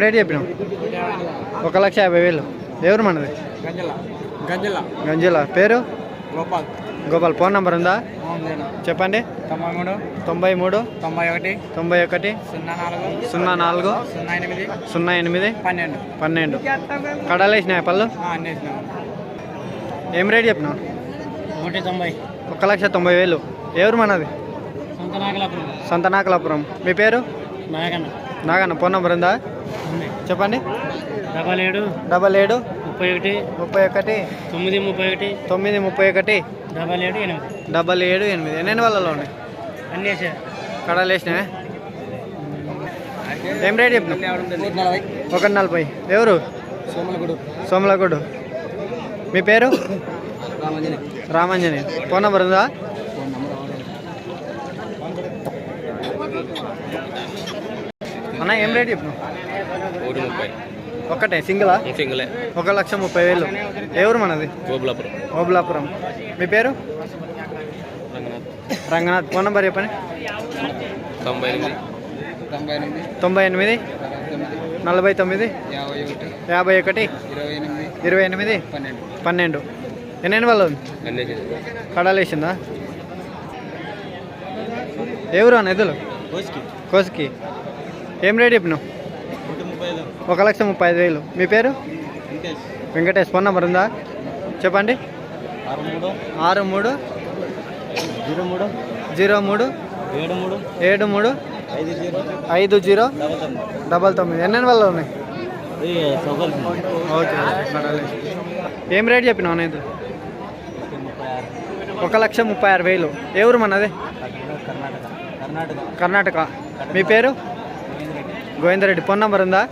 Rate చెప్పినాం. ఒక లక్ష యాభై వేలు. ఎవరు మనది? గంజల. పేరు? గోపాల్. గోపాల్. ఫోన్ నంబర్ ఉందా? చెప్పండి. తొంభై మూడు. తొంభై మూడు. తొంభై ఒకటి. తొంభై ఒకటి. సున్నా నాలుగు. సున్నా నాలుగు. సున్నా ఎనిమిది. సున్నా ఎనిమిది. పన్నెండు. పన్నెండు. కడాలేసినాయి పళ్ళు? ఏం రేట్ చెప్పినావు? ఒకటి తొంభై. ఒక లక్ష తొంభై వేలు. ఎవరు మనది? సంతనాకలాపురం మీ పేరు? నాగన్న. నాగన్న. ఫోన్ నంబర్ ఉంది? చెప్పండి. డబల్ ఏడు డబల్ ఏడు ముప్పై ఒకటి ముప్పై ఒకటి తొమ్మిది ముప్పై ఒకటి తొమ్మిది ముప్పై ఒకటి డబల్ ఏడు ఎనిమిది. డబల్ ఏడు ఎనిమిది. ఎన్ని వాళ్ళలో ఉన్నాయి? అన్నీ కడాలు వేసినావే? ఏం రేట్ చెప్పినావు? ఒక నలభై. ఎవరు? సోమలగూడు. సోమలగూడు. మీ పేరు? రామంజని. రామంజని. ఫోన్ నంబర్ ఉందా? ఫోన్ నెంబర్ అన్న ఏం రేట్ చెప్పినావు ఒకటి ముప్పై. ఒక్కటే సింగిలా? సింగిలే. ఒక లక్ష ముప్పై వేలు. ఎవరు మనది? గోబులాపురం ఓబులాపురం మీ పేరు? రంగనాథ్. రంగనాథ్. ఫోన్ నంబర్ చెప్పండి. తొంభై ఎనిమిది. తొంభై ఎనిమిది. తొంభై ఎనిమిది. తొమ్మిది నలభై తొమ్మిది. యాభై ఒకటి. యాభై ఒకటి. ఇరవై ఎనిమిది. ఇరవై ఎనిమిది. పన్నెండు. పన్నెండు. ఎన్ని వాళ్ళు ఉంది అన్నీ కడాలు వేసిందా? ఎవరు అన్న కోసికి. కోసుకి. ఏం రేట్ చెప్పినావు? ఐదు. ఒక లక్ష ముప్పై ఐదు వేలు. మీ పేరు? వెంకటేష్. ఫోన్ నంబర్ ఉందా? చెప్పండి. ఆరు మూడు. జీరో మూడు. జీరో మూడు. ఏడు మూడు. ఏడు మూడు. ఐదు జీరో. డబల్ తొమ్మిది. ఎన్ని వాళ్ళు ఉన్నాయి? ఓకే. ఏం రేట్ చెప్పినావు అనేది ముప్పై ఆరు. ఒక లక్ష ముప్పై ఆరు వేలు. ఏ ఊరు మనది కర్ణాటక. కర్ణాటక. మీ పేరు? గోవిందరెడ్డి ఫోన్ నంబర్ ఉందా?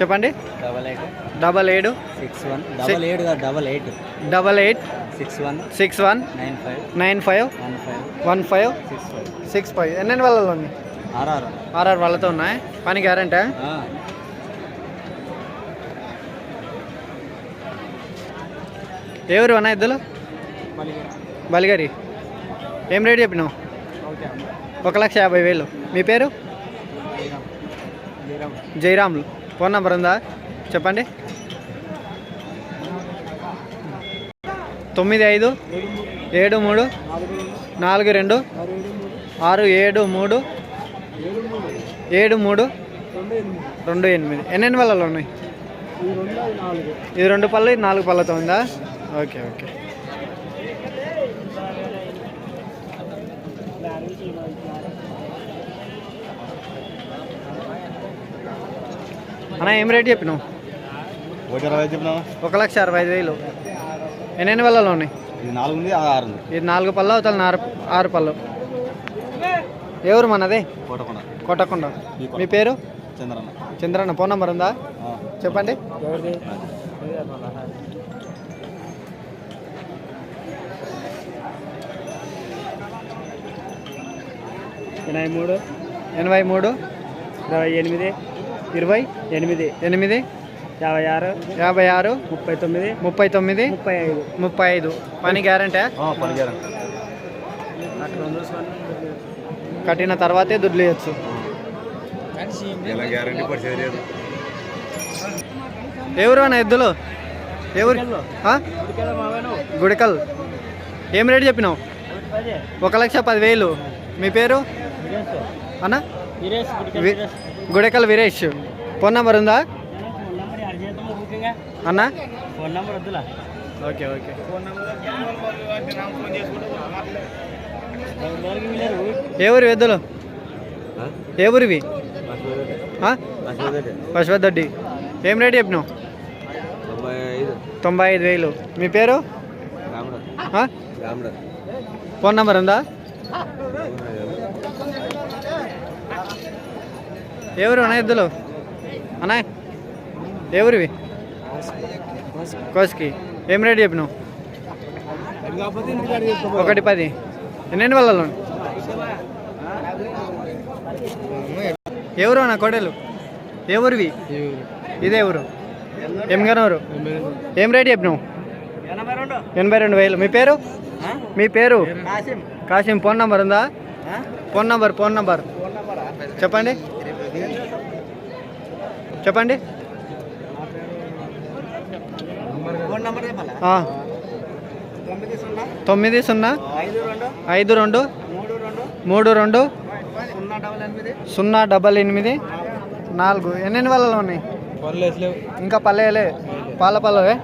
చెప్పండి. Double eight. డబల్ ఏడు. Six one. Double eight double eight. Double eight. Six one. Six one. Nine five. Nine five. One five. One five. Six five. Six five. ఎన్నెన్ని వాళ్ళలో ఉన్నాయి? ఆర్ఆర్. ఆర్ఆర్ వాళ్ళతో ఉన్నాయి? పని guarantee? ఎవరు అన్న ఇద్దరు? బలిగారి. ఏం రేట్ చెప్పినావు? ఒక లక్ష యాభై వేలు. మీ పేరు? జయరాములు ఫోన్ నంబర్ ఉందా? చెప్పండి. తొమ్మిది ఐదు ఏడు మూడు నాలుగు రెండు ఆరు ఏడు మూడు ఏడు మూడు రెండు ఎనిమిది. ఎన్నెన్ని పళ్ళలో ఉన్నాయి? ఇది రెండు పళ్ళు ఇది నాలుగు పళ్ళతో ఉందా? Okay okay. అన్న ఏం రేట్ చెప్పినావు? ఒక లక్ష అరవై ఐదు వేలు. ఎన్నెన్ని పళ్ళలో ఉన్నాయి? ఇది నాలుగు పళ్ళు అవతల ఆరు ఆరు పళ్ళు. ఎవరు మనది కోటకొండ. కొట్టకుండా మీ పేరు? చంద్రన్న. చంద్రన్న ఫోన్ నంబర్ ఉందా? చెప్పండి. ఎనభై మూడు. ఎనభై మూడు. ఇరవై ఎనిమిది. ఇరవై ఎనిమిది ఎనిమిది యాభై ఆరు యాభై ఆరు ముప్పై తొమ్మిది ముప్పై తొమ్మిది ముప్పై ఐదు. ముప్పై ఐదు. పని గ్యారంటీ? కట్టిన తర్వాతే దుడ్లు ఇవ్వచ్చు ఎవరు అన్న ఎద్దులు? ఎవరు? ఆ? గుడికల్. ఏం రేట్ చెప్పినావు? ఒక లక్ష పదివేలు. మీ పేరు? అన్న? గుడికల్ వీరేష్. ఫోన్ నంబర్ ఉందా? అన్న? ఫోన్ నెంబర్ వద్దులా ఓకే ఓకే ఎవరు ఎద్దులు ఎవరివి ఆ? పశువద్దడ్డి ఏం రేట్ చెప్పినావు? తొంభై ఐదు వేలు. మీ పేరు? ఫోన్ నంబర్ ఉందా? ఎవరు అన్న ఎద్దులు అన్న ఎవరివి? కోసుకి. ఏం రేట్ చెప్పినావు? ఒకటి పది. ఎన్నెన్ని వాళ్ళలో ఎవరు అన్న కోడలు? ఎవరివి? ఇదే ఎవరు ఎంగనూరు ఏం రేట్ చెప్పినావు? ఎనభై రెండు వేలు. మీ పేరు? మీ పేరు? కాసిం. ఫోన్ నంబర్ ఉందా? Phone number phone number. చెప్పండి. చెప్పండి. తొమ్మిది సున్నా. ఐదు రెండు. మూడు రెండు. సున్నా డబల్ ఎనిమిది. నాలుగు. ఎన్నెన్ని వాళ్ళలో ఉన్నాయి? ఇంకా పల్లెలే పాల పల్లవే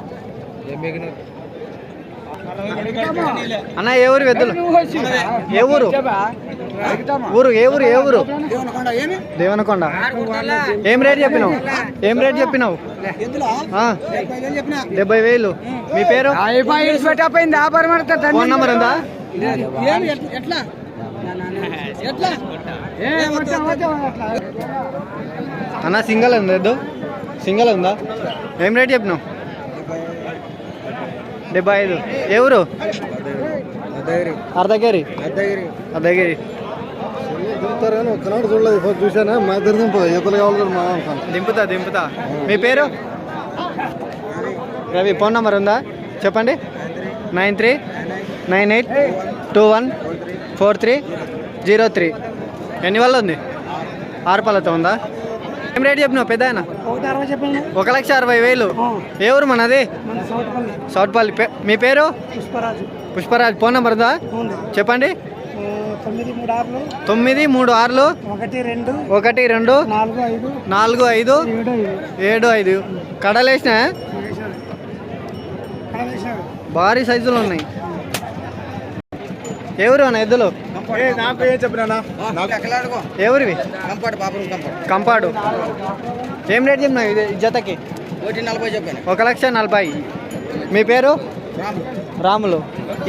అన్న ఏ ఊరు వెద్దులు? ఏ ఊరు? ఊరు ఏ ఊరు ఏ ఊరు? దేవనకొండ ఏం రేట్ చెప్పినావు? ఏం రేట్ చెప్పినావు? ఆ, డెబ్బై వేలు. మీ పేరు? ఫోన్ నంబర్ ఉందా? అన్న సింగల్ ఉందా ఎద్దు సింగల్ ఉందా? ఏం రేట్ చెప్పినావు? డెబ్బై ఐదు. ఏ ఊరు? అర్ధగిరి. అర్ధగిరి. చూస్తారు కానీ ఒక్కనాడు చూడలేదు. చూసానా మా ఇద్దరు దింపు. ఎప్పుడు కావాలి మా దింపుతా దింపుతా. మీ పేరు? రవి ఫోన్ నంబర్ ఉందా? చెప్పండి. Nine three nine eight two one four three zero three. ఎన్ని వల్ల ఉంది? ఆరు పళ్ళతో ఉందా? ఏం రేట్ చెప్పినావు పెద్ద ఆయన? ఒక లక్ష అరవై వేలు. ఏ ఊరు మనది? సౌట్పల్లి పే- మీ పేరు? పుష్పరాజు. పుష్పరాజ్. ఫోన్ నంబర్ ఉందా. చెప్పండి. తొమ్మిది మూడు ఆరులు. తొమ్మిది మూడు ఆరులు. ఒకటి రెండు. ఒకటి రెండు. నాలుగు ఐదు. నాలుగు ఐదు. ఏడు ఐదు. కడలేసిన? భారీ సైజులు ఉన్నాయి. ఎవరు అన్న ఎద్దులు? నాకు ఏం చెప్పినా నాకు ఎవరివి? కంపాడు ఏం రేట్ చెప్పినావు ఇది జతకి? చెప్పాను. ఒక లక్ష నలభై. మీ పేరు? రాములు.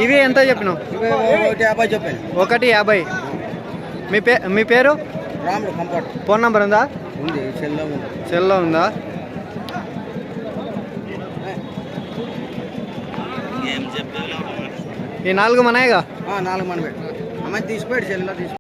ఇవి ఎంత చెప్పినావు? ఒకటి యాభై చెప్పాను. ఒకటి యాభై. మీ పే మీ పేరు? కంపట్ ఫోన్ నంబర్ ఉందా? ఉంది సెల్లో ఉంది. సెల్లో ఉందా? ఈ నాలుగు మనయేగా? నాలుగు మనమే. అమ్మాయి తీసిపోయాడు సెల్లో తీసి